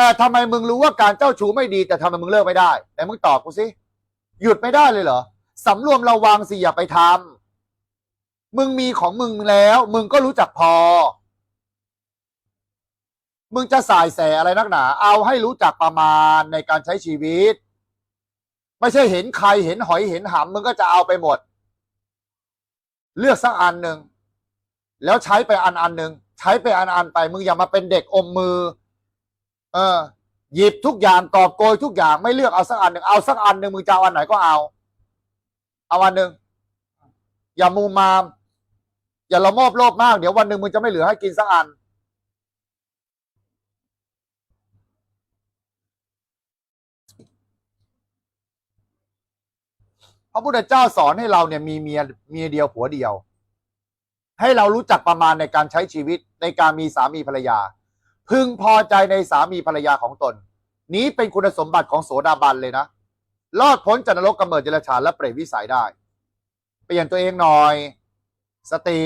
แต่ทำไมมึงรู้ว่าการเจ้าชู้ไม่ดี แต่ทำไมมึงเลิกไม่ได้แต่มึงตอบกูสิหยุดไม่ได้เลยเหรอสำรวมระวังสิอย่าไปทำมึงมีของมึงแล้ว มึงก็รู้จักพอ มึงจะสายแสอะไรนักหนา เอาให้รู้จักประมาณในการใช้ชีวิต ไม่ใช่เห็นใครเห็นหอยเห็นหำมึงก็จะเอาไปหมด เลือกสักอันหนึ่งแล้วใช้ไปอันอันหนึ่งใช้ไปอันอันไป มึงอย่ามาเป็นเด็กอมมือ เออ หยิบทุกอย่างกอบโกยทุกอย่างไม่เลือกเอาสักอันหนึ่งเอาสักอันหนึ่งมึงจะเอาอันไหนก็เอา เอาอันหนึ่งอย่ามูมาม อย่าละโมบโลภมากเดี๋ยววันหนึ่งมึงจะไม่เหลือให้กินสักอันพระพุทธเจ้าสอนให้เราเนี่ยมีเมียเมียเดียวผัวเดียว ให้เรารู้จักประมาณในการใช้ชีวิตในการมีสามีภรรยา พึงพอใจในสามีภรรยาของตน นี้เป็นคุณสมบัติของโสดาบันเลยนะรอดพ้นจากนรกกำเนิดเจรชานและเปรตวิสัยได้ เปลี่ยนตัวเองหน่อย สติ